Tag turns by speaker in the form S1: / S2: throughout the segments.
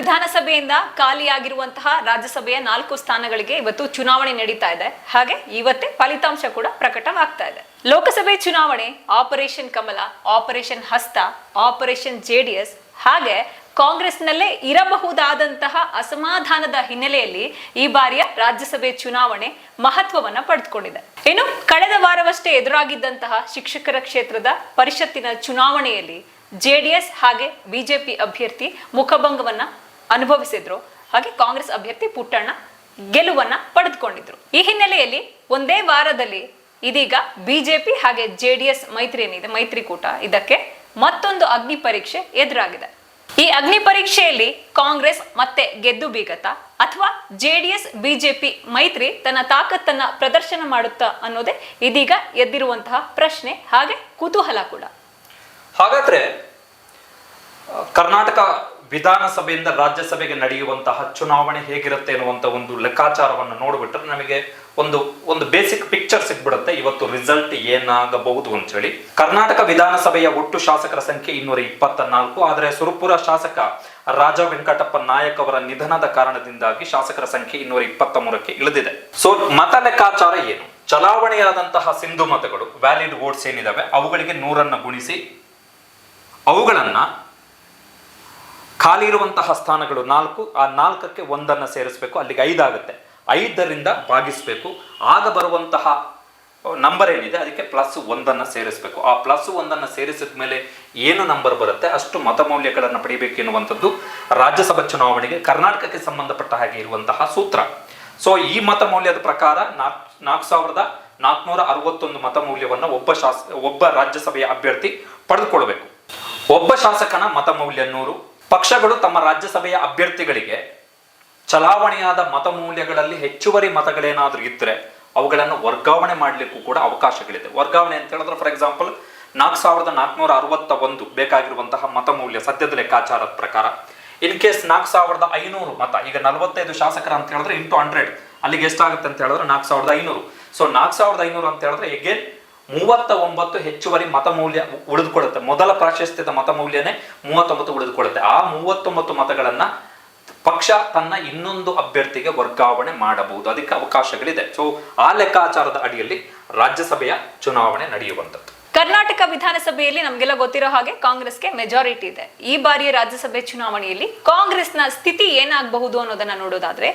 S1: ವಿಧಾನಸಭೆಯಿಂದ ಖಾಲಿಯಾಗಿರುವಂತಹ ರಾಜ್ಯಸಭೆಯ ನಾಲ್ಕು ಸ್ಥಾನಗಳಿಗೆ ಇವತ್ತು ಚುನಾವಣೆ ನಡೀತಾ ಇದೆ. ಹಾಗೆ ಇವತ್ತೇ ಫಲಿತಾಂಶ ಕೂಡ ಪ್ರಕಟವಾಗ್ತಾ ಇದೆ. ಲೋಕಸಭೆ ಚುನಾವಣೆ, operation Kamala, operation Hasta, operation JDS, ಹಾಗೆ ಕಾಂಗ್ರೆಸ್ನಲ್ಲೇ ಇರಬಹುದಾದಂತಹ ಅಸಮಾಧಾನದ ಹಿನ್ನೆಲೆಯಲ್ಲಿ ಈ ಬಾರಿಯ ರಾಜ್ಯಸಭೆ ಚುನಾವಣೆ ಮಹತ್ವವನ್ನ ಪಡೆದುಕೊಂಡಿದೆ. ಇನ್ನು ಕಳೆದ ವಾರವಷ್ಟೇ ಎದುರಾಗಿದ್ದಂತಹ ಶಿಕ್ಷಕರ ಕ್ಷೇತ್ರದ ಪರಿಷತ್ತಿನ ಚುನಾವಣೆಯಲ್ಲಿ ಜೆಡಿಎಸ್ ಹಾಗೆ ಬಿಜೆಪಿ ಅಭ್ಯರ್ಥಿ ಮುಖಭಂಗವನ್ನ ಅನುಭವಿಸಿದ್ರು. ಹಾಗೆ ಕಾಂಗ್ರೆಸ್ ಅಭ್ಯರ್ಥಿ ಪುಟ್ಟಣ್ಣ ಗೆಲುವನ್ನ ಪಡೆದುಕೊಂಡಿದ್ರು. ಈ ಹಿನ್ನೆಲೆಯಲ್ಲಿ ಒಂದೇ ವಾರದಲ್ಲಿ ಇದೀಗ ಬಿಜೆಪಿ ಹಾಗೆ ಜೆಡಿಎಸ್ ಮೈತ್ರಿ ಏನಿದೆ ಮೈತ್ರಿಕೂಟ. ಇದಕ್ಕೆ ಮತ್ತೊಂದು ಅಗ್ನಿ ಪರೀಕ್ಷೆ ಎದುರಾಗಿದೆ. ಈ ಅಗ್ನಿ ಪರೀಕ್ಷೆಯಲ್ಲಿ ಕಾಂಗ್ರೆಸ್ ಮತ್ತೆ ಗೆದ್ದು ಬೀಗತ ಅಥವಾ ಜೆಡಿಎಸ್, ಬಿಜೆಪಿ ಮೈತ್ರಿ ತನ್ನ ತಾಕತ್ತನ್ನ ಪ್ರದರ್ಶನ ಮಾಡುತ್ತಾ ಅನ್ನೋದೇ ಇದೀಗ ಎದ್ದಿರುವಂತಹ ಪ್ರಶ್ನೆ, ಹಾಗೆ ಕುತೂಹಲ ಕೂಡ.
S2: ಹಾಗಾದ್ರೆ, ಕರ್ನಾಟಕ ವಿಧಾನಸಭೆಯಿಂದ ರಾಜ್ಯಸಭೆಗೆ ನಡೆಯುವಂತಹ ಚುನಾವಣೆ ಹೇಗಿರುತ್ತೆ ಅನ್ನುವಂಥ ಒಂದು ಲೆಕ್ಕಾಚಾರವನ್ನು ನೋಡಿಬಿಟ್ರೆ ನಮಗೆ ಒಂದು ಒಂದು ಬೇಸಿಕ್ ಪಿಕ್ಚರ್ ಸಿಕ್ಬಿಡುತ್ತೆ ಇವತ್ತು ರಿಸಲ್ಟ್ ಏನಾಗಬಹುದು ಅಂತ ಹೇಳಿ ಕರ್ನಾಟಕ ವಿಧಾನಸಭೆಯ ಒಟ್ಟು ಶಾಸಕರ ಸಂಖ್ಯೆ ಇನ್ನೂರ ಇಪ್ಪತ್ತ ನಾಲ್ಕು ಆದರೆ ಸುರಪುರ ಶಾಸಕ ರಾಜ ವೆಂಕಟಪ್ಪ ನಾಯಕ್ ಅವರ ನಿಧನದ ಕಾರಣದಿಂದಾಗಿ ಶಾಸಕರ ಸಂಖ್ಯೆ ಇನ್ನೂರ ಇಪ್ಪತ್ತ ಮೂರಕ್ಕೆ ಇಳಿದಿದೆ. ಸೊ ಮತ ಲೆಕ್ಕಾಚಾರ ಏನು? ಚಲಾವಣೆಯಾದಂತಹ ಸಿಂಧು ಮತಗಳು ವ್ಯಾಲಿಡ್ ವೋಟ್ಸ್ ಏನಿದಾವೆ, ಅವುಗಳಿಗೆ ನೂರನ್ನು ಗುಣಿಸಿ, ಅವುಗಳನ್ನ ಖಾಲಿ ಇರುವಂತಹ ಸ್ಥಾನಗಳು ನಾಲ್ಕು, ಆ ನಾಲ್ಕಕ್ಕೆ ಒಂದನ್ನು ಸೇರಿಸಬೇಕು, ಅಲ್ಲಿಗೆ ಐದಾಗುತ್ತೆ. ಐದರಿಂದ ಭಾಗಿಸಬೇಕು. ಆಗ ಬರುವಂತಹ ನಂಬರ್ ಏನಿದೆ, ಅದಕ್ಕೆ ಪ್ಲಸ್ ಒಂದನ್ನು ಸೇರಿಸಬೇಕು. ಆ ಪ್ಲಸ್ ಒಂದನ್ನು ಸೇರಿಸಿದ ಮೇಲೆ ಏನು ನಂಬರ್ ಬರುತ್ತೆ, ಅಷ್ಟು ಮತಮೌಲ್ಯಗಳನ್ನು ಪಡಿಬೇಕು ಎನ್ನುವಂಥದ್ದು ರಾಜ್ಯಸಭಾ ಚುನಾವಣೆಗೆ, ಕರ್ನಾಟಕಕ್ಕೆ ಸಂಬಂಧಪಟ್ಟ ಹಾಗೆ ಇರುವಂತಹ ಸೂತ್ರ. ಸೊ ಈ ಮತಮೌಲ್ಯದ ಪ್ರಕಾರ ನಾಲ್ಕು ನಾಲ್ಕು ಸಾವಿರದ ನಾಲ್ಕುನೂರ ಅರವತ್ತೊಂದು ಮತಮೌಲ್ಯವನ್ನು ಒಬ್ಬ ಶಾಸ, ಒಬ್ಬ ರಾಜ್ಯಸಭೆಯ ಅಭ್ಯರ್ಥಿ ಪಡೆದುಕೊಳ್ಬೇಕು ಒಬ್ಬ ಶಾಸಕನ ಮತಮೌಲ್ಯ ನೂರು ಪಕ್ಷಗಳು ತಮ್ಮ ರಾಜ್ಯಸಭೆಯ ಅಭ್ಯರ್ಥಿಗಳಿಗೆ ಚಲಾವಣೆಯಾದ ಮತಮೌಲ್ಯಗಳಲ್ಲಿ ಹೆಚ್ಚುವರಿ ಮತಗಳೇನಾದರೂ ಇದ್ದರೆ ಅವುಗಳನ್ನು ವರ್ಗಾವಣೆ ಮಾಡಲಿಕ್ಕೂ ಕೂಡ ಅವಕಾಶಗಳಿದೆ. ವರ್ಗಾವಣೆ ಅಂತ ಹೇಳಿದ್ರೆ ಫಾರ್ ಎಕ್ಸಾಂಪಲ್ ನಾಲ್ಕು ಸಾವಿರದ ನಾಲ್ಕುನೂರ ಅರವತ್ತ ಒಂದು ಬೇಕಾಗಿರುವಂತಹ ಮತಮೌಲ್ಯ ಸದ್ಯದ ಲೆಕ್ಕಾಚಾರದ ಪ್ರಕಾರ. ಇನ್ ಕೇಸ್ ನಾಲ್ಕು ಸಾವಿರದ ಐನೂರು ಮತ, ಈಗ ನಲವತ್ತೈದು ಶಾಸಕರ ಅಂತ ಹೇಳಿದ್ರೆ ಇಂಟು ಹಂಡ್ರೆಡ್ ಅಲ್ಲಿಗೆ ಎಷ್ಟಾಗುತ್ತೆ ಅಂತ ಹೇಳಿದ್ರೆ ನಾಲ್ಕು ಸಾವಿರದ ಐನೂರು. ಸೊ ನಾಲ್ಕು ಸಾವಿರದ ಐನೂರು ಅಂತ ಹೇಳಿದ್ರೆ ಎಗೇನ್ ಮೂವತ್ತ ಒಂಬತ್ತು ಹೆಚ್ಚುವರಿ ಮತಮೌಲ್ಯ ಉಳಿದುಕೊಳ್ಳುತ್ತೆ. ಮೊದಲ ಪ್ರಾಶಸ್ತ್ಯದ ಮತಮೌಲ್ಯನೇ ಮೂವತ್ತೊಂಬತ್ತು ಉಳಿದುಕೊಳ್ಳುತ್ತೆ. ಆ ಮೂವತ್ತೊಂಬತ್ತು ಮತಗಳನ್ನ ಪಕ್ಷ ತನ್ನ ಇನ್ನೊಂದು ಅಭ್ಯರ್ಥಿಗೆ ವರ್ಗಾವಣೆ ಮಾಡಬಹುದು. ಅದಕ್ಕೆ ಅವಕಾಶಗಳಿದೆ. ಸೊ ಆ ಲೆಕ್ಕಾಚಾರದ ಅಡಿಯಲ್ಲಿ ರಾಜ್ಯಸಭೆಯ ಚುನಾವಣೆ ನಡೆಯುವಂಥದ್ದು.
S1: ಕರ್ನಾಟಕ ವಿಧಾನಸಭೆಯಲ್ಲಿ ನಮಗೆಲ್ಲ ಗೊತ್ತಿರೋ ಹಾಗೆ ಕಾಂಗ್ರೆಸ್ಗೆ ಮೆಜಾರಿಟಿ ಇದೆ. ಈ ಬಾರಿಯ ರಾಜ್ಯಸಭೆ ಚುನಾವಣೆಯಲ್ಲಿ ಕಾಂಗ್ರೆಸ್ನ ಸ್ಥಿತಿ ಏನಾಗಬಹುದು ಅನ್ನೋದನ್ನ ನೋಡೋದಾದ್ರೆ,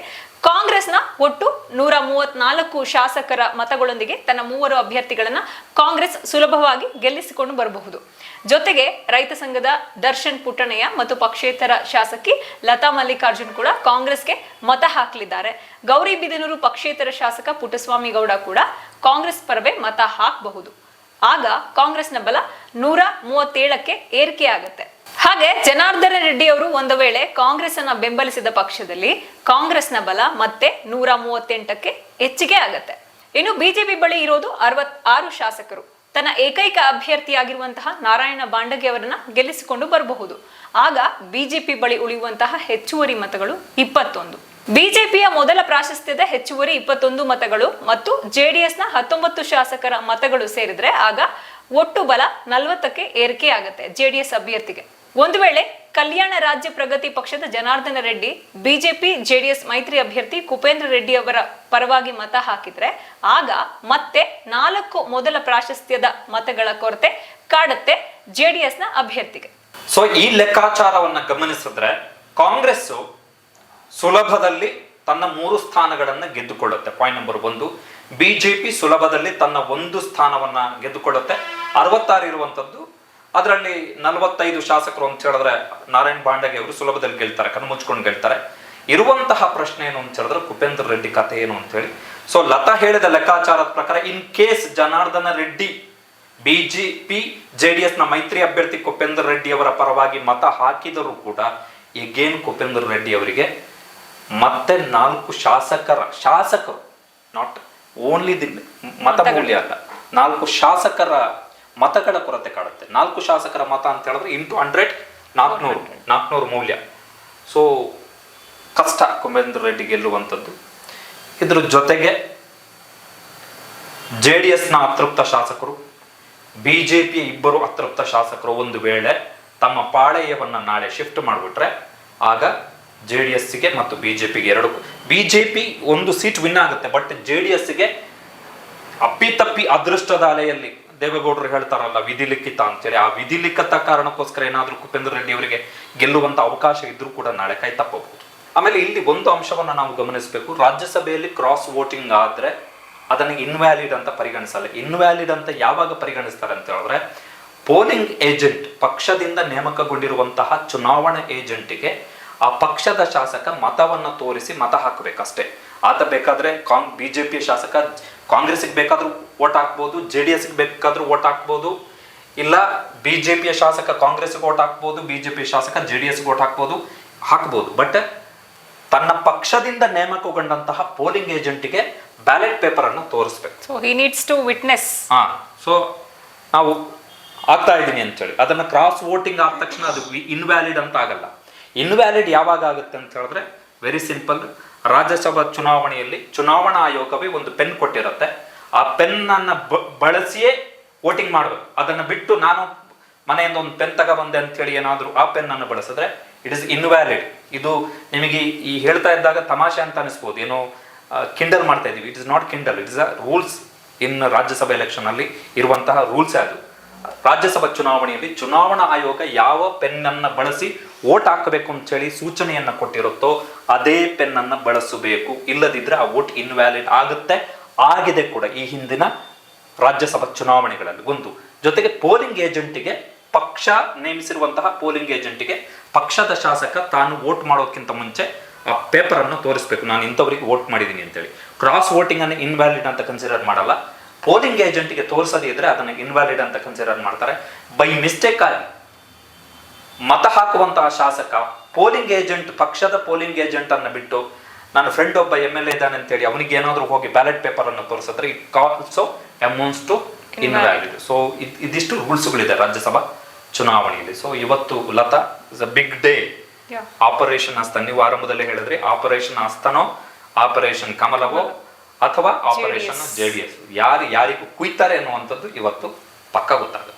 S1: ಕಾಂಗ್ರೆಸ್ನ ಒಟ್ಟು ನೂರ ಮೂವತ್ನಾಲ್ಕು ಶಾಸಕರ ಮತಗಳೊಂದಿಗೆ ತನ್ನ ಮೂವರು ಅಭ್ಯರ್ಥಿಗಳನ್ನ ಕಾಂಗ್ರೆಸ್ ಸುಲಭವಾಗಿ ಗೆಲ್ಲಿಸಿಕೊಂಡು ಬರಬಹುದು. ಜೊತೆಗೆ ರೈತ ಸಂಘದ ದರ್ಶನ್ ಪುಟ್ಟಣಯ್ಯ ಮತ್ತು ಪಕ್ಷೇತರ ಶಾಸಕಿ ಲತಾ ಮಲ್ಲಿಕಾರ್ಜುನ್ ಕೂಡ ಕಾಂಗ್ರೆಸ್ಗೆ ಮತ ಹಾಕಲಿದ್ದಾರೆ. ಗೌರಿಬಿದನೂರು ಪಕ್ಷೇತರ ಶಾಸಕ ಪುಟ್ಟಸ್ವಾಮಿ ಗೌಡ ಕೂಡ ಕಾಂಗ್ರೆಸ್ ಪರವೇ ಮತ ಹಾಕಬಹುದು. ಆಗ ಕಾಂಗ್ರೆಸ್ನ ಬಲ ನೂರ ಮೂವತ್ತೇಳಕ್ಕೆ ಏರಿಕೆ ಆಗುತ್ತೆ ಹಾಗೆ ಜನಾರ್ದನ ರೆಡ್ಡಿ ಅವರು ಒಂದು ವೇಳೆ ಕಾಂಗ್ರೆಸ್ ಅನ್ನ ಬೆಂಬಲಿಸಿದ ಪಕ್ಷದಲ್ಲಿ ಕಾಂಗ್ರೆಸ್ನ ಬಲ ಮತ್ತೆ ನೂರ ಮೂವತ್ತೆಂಟಕ್ಕೆ ಹೆಚ್ಚಿಗೆ ಆಗತ್ತೆ. ಇನ್ನು ಬಿಜೆಪಿ ಬಳಿ ಇರೋದು ಅರವತ್ ಆರು ಶಾಸಕರು. ತನ್ನ ಏಕೈಕ ಅಭ್ಯರ್ಥಿಯಾಗಿರುವಂತಹ ನಾರಾಯಣ ಬಾಂಡಗೆ ಅವರನ್ನ ಗೆಲ್ಲಿಸಿಕೊಂಡು ಬರಬಹುದು. ಆಗ ಬಿಜೆಪಿ ಬಳಿ ಉಳಿಯುವಂತಹ ಹೆಚ್ಚುವರಿ ಮತಗಳು ಇಪ್ಪತ್ತೊಂದು. ಬಿಜೆಪಿಯ ಮೊದಲ ಪ್ರಾಶಸ್ತ್ಯದ ಹೆಚ್ಚುವರಿ ಇಪ್ಪತ್ತೊಂದು ಮತಗಳು ಮತ್ತು ಜೆಡಿಎಸ್ನ ಹತ್ತೊಂಬತ್ತು ಶಾಸಕರ ಮತಗಳು ಸೇರಿದ್ರೆ ಆಗ ಒಟ್ಟು ಬಲ ನಲವತ್ತಕ್ಕೆ ಏರಿಕೆ ಆಗುತ್ತೆ ಜೆಡಿಎಸ್ ಅಭ್ಯರ್ಥಿಗೆ. ಒಂದು ವೇಳೆ ಕಲ್ಯಾಣ ರಾಜ್ಯ ಪ್ರಗತಿ ಪಕ್ಷದ ಜನಾರ್ದನ ರೆಡ್ಡಿ, ಬಿಜೆಪಿ, ಜೆಡಿಎಸ್ ಮೈತ್ರಿ ಅಭ್ಯರ್ಥಿ ಕುಪೇಂದ್ರ ರೆಡ್ಡಿ ಅವರ ಪರವಾಗಿ ಮತ ಹಾಕಿದ್ರೆ ಆಗ ಮತ್ತೆ ನಾಲ್ಕು ಮೊದಲ ಪ್ರಾಶಸ್ತ್ಯದ ಮತಗಳ ಕೊರತೆ ಕಾಡುತ್ತೆ ಜೆಡಿಎಸ್ನ ಅಭ್ಯರ್ಥಿಗೆ.
S2: ಸೊ ಈ ಲೆಕ್ಕಾಚಾರವನ್ನ ಗಮನಿಸಿದ್ರೆ ಕಾಂಗ್ರೆಸ್ ಸುಲಭದಲ್ಲಿ ತನ್ನ ಮೂರು ಸ್ಥಾನಗಳನ್ನು ಗೆದ್ದುಕೊಳ್ಳುತ್ತೆ. ಪಾಯಿಂಟ್ ನಂಬರ್ ಒಂದು ಬಿಜೆಪಿ ಸುಲಭದಲ್ಲಿ ತನ್ನ ಒಂದು ಸ್ಥಾನವನ್ನ ಗೆದ್ದುಕೊಳ್ಳುತ್ತೆ. ಅರವತ್ತಾರು ಇರುವಂತದ್ದು, ಅದರಲ್ಲಿ ನಲವತ್ತೈದು ಶಾಸಕರು ಅಂತ ಹೇಳಿದ್ರೆ ನಾರಾಯಣ್ ಬಾಂಡಗೆ ಅವರು ಸುಲಭದಲ್ಲಿ ಗೆಲ್ತಾರೆ, ಕಣ್ಣು ಮುಚ್ಕೊಂಡು ಗೆಲ್ತಾರೆ. ಇರುವಂತಹ ಪ್ರಶ್ನೆ ಏನು ಅಂತ ಹೇಳಿದ್ರೆ ಕುಪೇಂದ್ರ ರೆಡ್ಡಿ ಕಥೆ ಏನು ಅಂತ ಹೇಳಿ. ಸೊ ಲತಾ ಹೇಳಿದ ಲೆಕ್ಕಾಚಾರದ ಪ್ರಕಾರ in case Janardhana Reddy BJP D ಎಸ್ನ ಮೈತ್ರಿ ಅಭ್ಯರ್ಥಿ ಕುಪೇಂದ್ರ ರೆಡ್ಡಿ ಅವರ ಪರವಾಗಿ ಮತ ಹಾಕಿದರೂ ಕೂಡ ಎಗೇನ್ ಕುಪೇಂದ್ರ ರೆಡ್ಡಿ ಅವರಿಗೆ ಮತ್ತೆ ನಾಲ್ಕು ಶಾಸಕರ ಶಾಸಕರು ನಾಟ್ ಓನ್ಲಿ ದಿ ಮತಮೂಲ್ಯ ಅಲ್ಲ, ನಾಲ್ಕು ಶಾಸಕರ ಮತಗಳ ಕೊರತೆ ಕಾಡುತ್ತೆ. ನಾಲ್ಕು ಶಾಸಕರ ಮತ ಅಂತ ಹೇಳಿದ್ರೆ ಇಂಟು ಹಂಡ್ರೆಡ್ ನಾಲ್ಕುನೂರು ನಾಲ್ಕುನೂರು ಮೌಲ್ಯ. ಸೊ ಕಷ್ಟ ಕುಮೇಂದ್ರ ರೆಡ್ಡಿ ಗೆಲ್ಲುವಂಥದ್ದು. ಇದ್ರ ಜೊತೆಗೆ ಜೆ ಡಿ ಎಸ್ನ ಅತೃಪ್ತ ಶಾಸಕರು, ಬಿಜೆಪಿಯ ಇಬ್ಬರು ಅತೃಪ್ತ ಶಾಸಕರು ಒಂದು ವೇಳೆ ತಮ್ಮ ಪಾಳೆಯವನ್ನು ನಾಳೆ ಶಿಫ್ಟ್ ಮಾಡಿಬಿಟ್ರೆ, ಆಗ ಜೆ ಡಿ ಮತ್ತು ಬಿಜೆಪಿಗೆ ಎರಡು ಬಿಜೆಪಿ ಒಂದು ಸೀಟ್ ವಿನ್ ಆಗುತ್ತೆ ಬಟ್ ಜೆ ಡಿ ಎಸ್ಗೆ ಅಪ್ಪಿತಪ್ಪಿ ಅದೃಷ್ಟದ ಅಲೆಯಲ್ಲಿ ದೇವೇಗೌಡರು ಹೇಳ್ತಾರಲ್ಲ ವಿಧಿ ಲಿಖಿತ ಅಂತೇಳಿ. ಆ ವಿಧಿ ಲಿಖಿತ ಕಾರಣಕ್ಕೋಸ್ಕರ ಏನಾದರೂ ಕುಪೇಂದ್ರ ರೆಡ್ಡಿ ಅವರಿಗೆ ಗೆಲ್ಲುವಂತ ಅವಕಾಶ ಇದ್ರೂ ಕೂಡ ನಾಳೆ ಕೈ ತಪ್ಪಬಹುದು. ಆಮೇಲೆ ಇಲ್ಲಿ ಒಂದು ಅಂಶವನ್ನು ನಾವು ಗಮನಿಸಬೇಕು. ರಾಜ್ಯಸಭೆಯಲ್ಲಿ ಕ್ರಾಸ್ ವೋಟಿಂಗ್ ಆದ್ರೆ ಅದನ್ನ ಇನ್ವ್ಯಾಲಿಡ್ ಅಂತ ಪರಿಗಣಿಸಲ್ಲ. ಇನ್ವ್ಯಾಲಿಡ್ ಅಂತ ಯಾವಾಗ ಪರಿಗಣಿಸ್ತಾರೆ ಅಂತ ಹೇಳಿದ್ರೆ ಪೋಲಿಂಗ್ ಏಜೆಂಟ್ ಪಕ್ಷದಿಂದ ನೇಮಕಗೊಂಡಿರುವಂತಹ ಚುನಾವಣಾ ಏಜೆಂಟಿಗೆ ಆ ಪಕ್ಷದ ಶಾಸಕ ಮತವನ್ನ ತೋರಿಸಿ ಮತ ಹಾಕಬೇಕಷ್ಟೇ. ಆತ ಬೇಕಾದ್ರೆ ಕಾಂಗ್ ಬಿಜೆಪಿ ಶಾಸಕ ಕಾಂಗ್ರೆಸ್ಗೆ ಬೇಕಾದ್ರೂ ಓಟ್ ಹಾಕ್ಬೋದು ಜೆ ಡಿ ಎಸ್ಗೆ ಬೇಕಾದ್ರೂ ಓಟ್ ಹಾಕ್ಬೋದು ಇಲ್ಲ ಬಿಜೆಪಿಯ ಶಾಸಕ ಕಾಂಗ್ರೆಸ್ಗೆ ಓಟ್ ಹಾಕ್ಬೋದು ಬಿಜೆಪಿ ಶಾಸಕ ಜೆ ಡಿ ಎಸ್ಗೆ ಓಟ್ ಹಾಕ್ಬೋದು ಹಾಕ್ಬೋದು. ಬಟ್ ತನ್ನ ಪಕ್ಷದಿಂದ ನೇಮಕಗೊಂಡಂತಹ ಪೋಲಿಂಗ್ ಏಜೆಂಟಿಗೆ ಬ್ಯಾಲೆಟ್ ಪೇಪರ್ ಅನ್ನು ತೋರಿಸ್ಬೇಕು.
S1: So he needs to witness
S2: ಹಾ ಸೊ ನಾವು ಆಗ್ತಾ ಇದ್ದೀನಿ ಅಂತೇಳಿ. ಅದನ್ನು ಕ್ರಾಸ್ ವೋಟಿಂಗ್ ಆದ ತಕ್ಷಣ ಅದು ಇನ್ವ್ಯಾಲಿಡ್ ಅಂತ ಆಗಲ್ಲ ಇನ್ವ್ಯಾಲಿಡ್ ಯಾವಾಗ ಆಗುತ್ತೆ ಅಂತ ಹೇಳಿದ್ರೆ ವೆರಿ ಸಿಂಪಲ್ ರಾಜ್ಯಸಭಾ ಚುನಾವಣೆಯಲ್ಲಿ ಚುನಾವಣಾ ಆಯೋಗವೇ ಒಂದು ಪೆನ್ ಕೊಟ್ಟಿರುತ್ತೆ. ಆ ಪೆನ್ ಅನ್ನ ಬಳಸಿಯೇ ವೋಟಿಂಗ್ ಮಾಡಬೇಕು. ಅದನ್ನು ಬಿಟ್ಟು ನಾನು ಮನೆಯಿಂದ ಒಂದು ಪೆನ್ ತಗೊಬಂದೆ ಅಂತ ಹೇಳಿ ಏನಾದರೂ ಆ ಪೆನ್ ಅನ್ನು ಬಳಸಿದ್ರೆ ಇಟ್ ಇಸ್ ಇನ್ವ್ಯಾಲಿಡ್ ಇದು ನಿಮಗೆ ಈ ಹೇಳ್ತಾ ಇದ್ದಾಗ ತಮಾಷೆ ಅಂತ ಅನಿಸ್ಬೋದು. ಏನೋ ಕಿಂಡಲ್ ಮಾಡ್ತಾ ಇದ್ದೀವಿ it is not kindle it is a rules in Rajya Sabha election ಅಲ್ಲಿ ಇರುವಂತಹ ರೂಲ್ಸ್ ಅದು. ರಾಜ್ಯಸಭಾ ಚುನಾವಣೆಯಲ್ಲಿ ಚುನಾವಣಾ ಆಯೋಗ ಯಾವ ಪೆನ್ನನ್ನು ಬಳಸಿ ವೋಟ್ ಹಾಕಬೇಕು ಅಂತ ಹೇಳಿ ಸೂಚನೆಯನ್ನ ಕೊಟ್ಟಿರುತ್ತೋ ಅದೇ ಪೆನ್ನನ್ನು ಬಳಸಬೇಕು. ಇಲ್ಲದಿದ್ದರೆ ಆ ವೋಟ್ ಇನ್ವ್ಯಾಲಿಡ್ ಆಗುತ್ತೆ. ಆಗಿದೆ ಕೂಡ ಈ ಹಿಂದಿನ ರಾಜ್ಯಸಭಾ ಚುನಾವಣೆಗಳಲ್ಲಿ. ಒಂದು ಜೊತೆಗೆ ಪೋಲಿಂಗ್ ಏಜೆಂಟಿಗೆ ಪಕ್ಷ ನೇಮಿಸಿರುವಂತಹ ಪೋಲಿಂಗ್ ಏಜೆಂಟಿಗೆ ಪಕ್ಷದ ಶಾಸಕ ತಾನು ವೋಟ್ ಮಾಡೋಕ್ಕಿಂತ ಮುಂಚೆ, ಆ, ಪೇಪರನ್ನು ತೋರಿಸ್ಬೇಕು. ನಾನು ಇಂಥವ್ರಿಗೆ ವೋಟ್ ಮಾಡಿದ್ದೀನಿ ಅಂತೇಳಿ. ಕ್ರಾಸ್ ವೋಟಿಂಗ್ ಅನ್ನು ಇನ್ವ್ಯಾಲಿಡ್ ಅಂತ ಕನ್ಸಿಡರ್ ಮಾಡಲ್ಲ. ಪೋಲಿಂಗ್ ಏಜೆಂಟ್ಗೆ ತೋರಿಸದೇ ಇದ್ರೆ ಅದನ್ನು ಇನ್ವ್ಯಾಲಿಡ್ ಅಂತ ಕನ್ಸಿಡರ್ ಮಾಡ್ತಾರೆ. ಬೈ ಮಿಸ್ಟೇಕ್ ಆಗಿ ಮತ ಹಾಕುವಂತಹ ಶಾಸಕ ಪೋಲಿಂಗ್ ಏಜೆಂಟ್ ಪಕ್ಷದ ಪೋಲಿಂಗ್ ಏಜೆಂಟ್ ಅನ್ನು ಬಿಟ್ಟು ನನ್ನ ಫ್ರೆಂಡ್ ಒಬ್ಬ ಎಂ ಎಲ್ ಎ ಇದ್ದಾನೆ ಅಂತೇಳಿ ಅವನಿಗೆ ಏನಾದರೂ ಹೋಗಿ ಬ್ಯಾಲೆಟ್ ಪೇಪರ್ ಅನ್ನು ತೋರಿಸಿದ್ರೆ it calls amounts to invalid so ಇದಿಷ್ಟು ರೂಲ್ಸ್ಗಳಿದೆ ರಾಜ್ಯಸಭಾ ಚುನಾವಣೆಯಲ್ಲಿ. ಸೊ ಇವತ್ತು Latha is a big day. Operation ಆಸ್ತಾನ ನೀವು ಆರಂಭದಲ್ಲಿ ಹೇಳಿದ್ರಿ ಆಪರೇಷನ್ ಆಸ್ತಾನೋ ಆಪರೇಷನ್ ಕಮಲವೋ ಅಥವಾ ಆಪರೇಷನ್ ಜೆ ಡಿ ಎಸ್ ಯಾರು ಯಾರಿಗೂ ಕುಯ್ತಾರೆ ಅನ್ನುವಂಥದ್ದು ಇವತ್ತು ಪಕ್ಕ ಗೊತ್ತಾಗ್ತದೆ